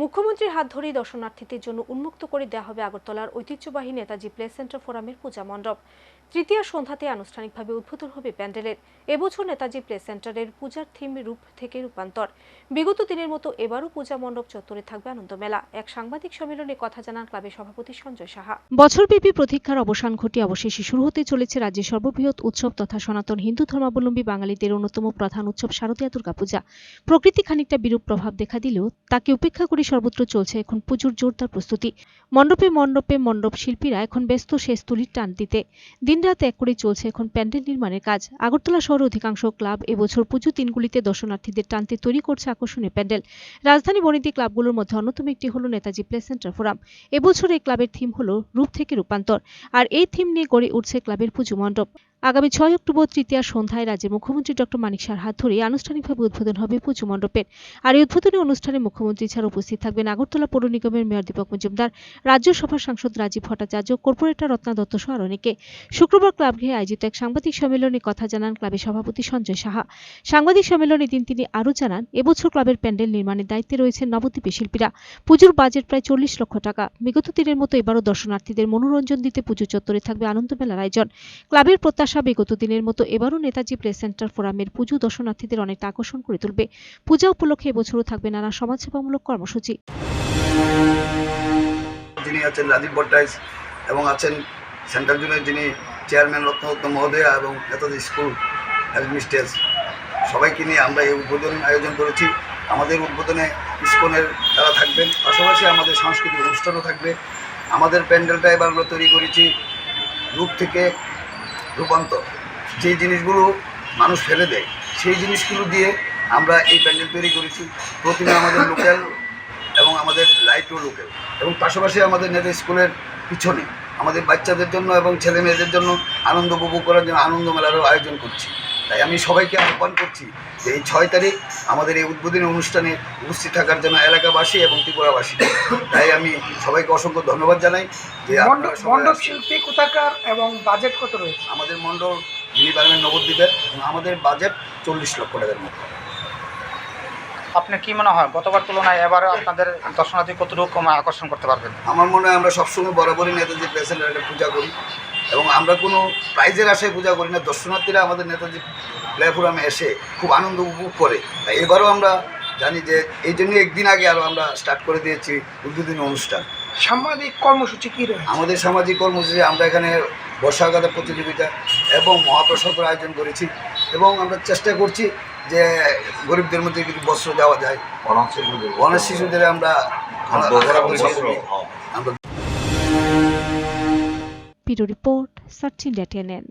মুখ্যমন্ত্রীর হাত ধরেই দর্শনার্থীদের জন্য উন্মুক্ত করে দেওয়া হবে আগরতলার ঐতিহ্যবাহী নেতাজি প্লে সেন্টার ফোরামের পূজা মণ্ডপ। তৃতীয় সন্ধ্যাতে আনুষ্ঠানিকভাবে উদ্বোধন হবে প্যান্ডেলের। এবছর নেতাজি প্লে সেন্টারের পূজার থিম রূপ থেকে রূপান্তর। বিগত দিনের মতো এবারও পূজা মণ্ডপ চত্বরে থাকবে আনন্দমেলা। এক সাংবাদিক সম্মেলনে কথা জানান ক্লাবের সভাপতি সঞ্জয় সাহা। বছরব্যাপী প্রতীক্ষার অবসান ঘটিয়ে অবশেষে শুরু হতে চলেছে রাজ্যের সর্ববৃহৎ উৎসব তথা সনাতন হিন্দু ধর্মাবলম্বী বাঙালিদের অন্যতম প্রধান উৎসব শারদীয়া দুর্গাপূজা। প্রকৃতি খানিকটা বিরূপ প্রভাব দেখা দিলেও তাকে উপেক্ষা করে সর্বত্র চলছে এখন পুজোর জোরদার প্রস্তুতি। মণ্ডপে মণ্ডপে মণ্ডপ শিল্পীরা এখন ব্যস্ত শেষ তুলির টান দিতে। দিনরাত এক করে চলছে এখন প্যান্ডেল নির্মাণের কাজ। আগরতলা শহর অধিকাংশ ক্লাব এবছর পুজো দিনগুলিতে দর্শনার্থীদের টানতে তৈরি করছে আকর্ষণীয় প্যান্ডেল। রাজধানী বনিতি ক্লাবগুলোর মধ্যে অন্যতম একটি হলো নেতাজি প্লে সেন্টার ফোরাম। এবছর এই ক্লাবের থিম হলো রূপ থেকে রূপান্তর। আর এই থিম নিয়ে গড়ে উঠছে ক্লাবের পুজো মণ্ডপ। আগামী ছয় অক্টোবর তৃতীয় সন্ধ্যায় রাজ্যের মুখ্যমন্ত্রী ডক্টর মানিক সার হাত ধরে আনুষ্ঠানিকভাবে উদ্বোধন হবে পুজো মণ্ডপের। আর এই উদ্বোধনী অনুষ্ঠানে মুখ্যমন্ত্রী ছাড়া উপস্থিত থাকবেন আগরতলা পৌর নিগমের মেয়র দীপক মজুমদার, রাজ্যসভার সাংসদ রাজীব ভট্টাচার্য, কর্পোরেটর রত্না দত্ত সহ অনেকে। শুক্রবার ক্লাব ঘিরে আয়োজিত এক সাংবাদিক সম্মেলনে কথা জানান ক্লাবের সভাপতি সঞ্জয় সাহা। সাংবাদিক সম্মেলনে দিন তিনি আরও জানান, এবছর ক্লাবের প্যান্ডেল নির্মাণের দায়িত্বে রয়েছেন নবদ্বীপী শিল্পীরা। পুজোর বাজেট প্রায় চল্লিশ লক্ষ টাকা। বিগত দিনের মতো এবারও দর্শনার্থীদের মনোরঞ্জন দিতে পুজো চত্বরে থাকবে আনন্দ মেলার আয়োজন। ক্লাবের প্রত্যাশা বিগত দিনের মতো এবারও নেতাজি প্রেস সেন্টার ফোরামের পুজো দর্শনার্থীদের অনেকটা আকর্ষণ করে তুলবে। পূজা উপলক্ষে এবছরও থাকবে নানা সমাজসেবামূলক কর্মসূচি। যিনি আছেন রাজীব ভট্টাইশ এবং আছেন সেন্ট্রাল জোনের যিনি চেয়ারম্যান রত্নরত্ন মহোদয়া এবং নেতাজি স্কুল অ্যাডমিনিস্ট্রেস সবাইকে নিয়ে আমরা এই উদ্বোধন আয়োজন করেছি। আমাদের উদ্বোধনে ইস্কনের তারা থাকবেন, পাশাপাশি আমাদের সাংস্কৃতিক অনুষ্ঠানও থাকবে। আমাদের প্যান্ডেলটা এবার আমরা তৈরি করেছি রূপ থেকে রূপান্তর। যে জিনিসগুলো মানুষ ফেলে দেয়, সেই জিনিসগুলো দিয়ে আমরা এই প্যান্ডেল তৈরি করেছি। প্রথমে আমাদের লোকাল এবং আমাদের লাইটও লোকাল এবং পাশাপাশি আমাদের নেতা স্কুলের পিছনে আমাদের বাচ্চাদের জন্য এবং ছেলে মেয়েদের জন্য আনন্দ উপভোগ করার জন্য আনন্দ মেলারও আয়োজন করছি। তাই আমি সবাইকে আহ্বান করছি যে এই ছয় তারিখ আমাদের এই উদ্বোধনী অনুষ্ঠানে উপস্থিত থাকার জন্য এলাকাবাসী এবং ত্রিপুরাবাসী। তাই আমি সবাইকে অসংখ্য ধন্যবাদ জানাই যে মণ্ডপ মণ্ডপ। শিল্পী কোথাকার এবং বাজেট কত রয়েছে? আমাদের মণ্ডল যিনি পারবেন নবদ্বীপের এবং আমাদের বাজেট চল্লিশ লক্ষ টাকার মতো। আপনার কি মনে হয় গতবার তুলনায় এবার আপনাদের দর্শনার্থী কতটুকু আকর্ষণ করতে পারবেন? আমার মনে হয় আমরা সবসময় বরাবরই নেতাজি একটা পূজা করি। এবং আমরা কোনো প্রাইজের আশায় পূজা করি না। দর্শনার্থীরা আমাদের নেতাজি প্ল্যাটফর্মে এসে খুব আনন্দ উপভোগ করে। তাই এবারও আমরা জানি যে এই জন্য একদিন আগে আরও আমরা স্টার্ট করে দিয়েছি উদ্বোধনী অনুষ্ঠান। সাংবাদিক কর্মসূচি কী রয়েছে? আমাদের সামাজিক কর্মসূচি আমরা এখানে বর্ষাকালের প্রতিযোগিতা এবং মহাপ্রসাদের আয়োজন করেছি এবং আমরা চেষ্টা করছি যে গরিবদের মধ্যে কিছু বস্ত্র দেওয়া যায় অনাথ শিশুদের আমরা bureau report search India TNN